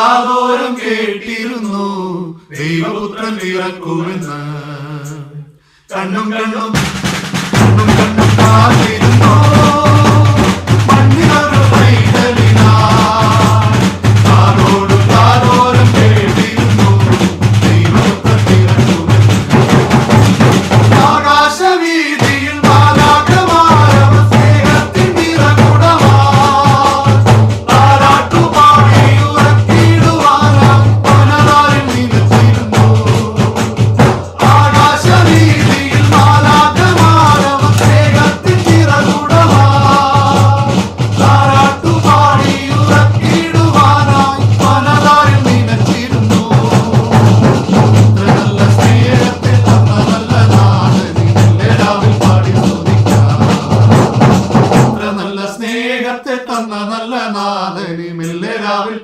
കാതോരം കേട്ടിരുന്നു. ദൈവപുത്രൻ പിറക്കുമെന്ന് കണ്ണും കണ്ണും കണ്ണും കണ്ണും നാവിൽ പാടി നല്ല സ്നേഹത്തെ തന്ന നല്ല നാഥനി മെല്ലെ രാവിൽ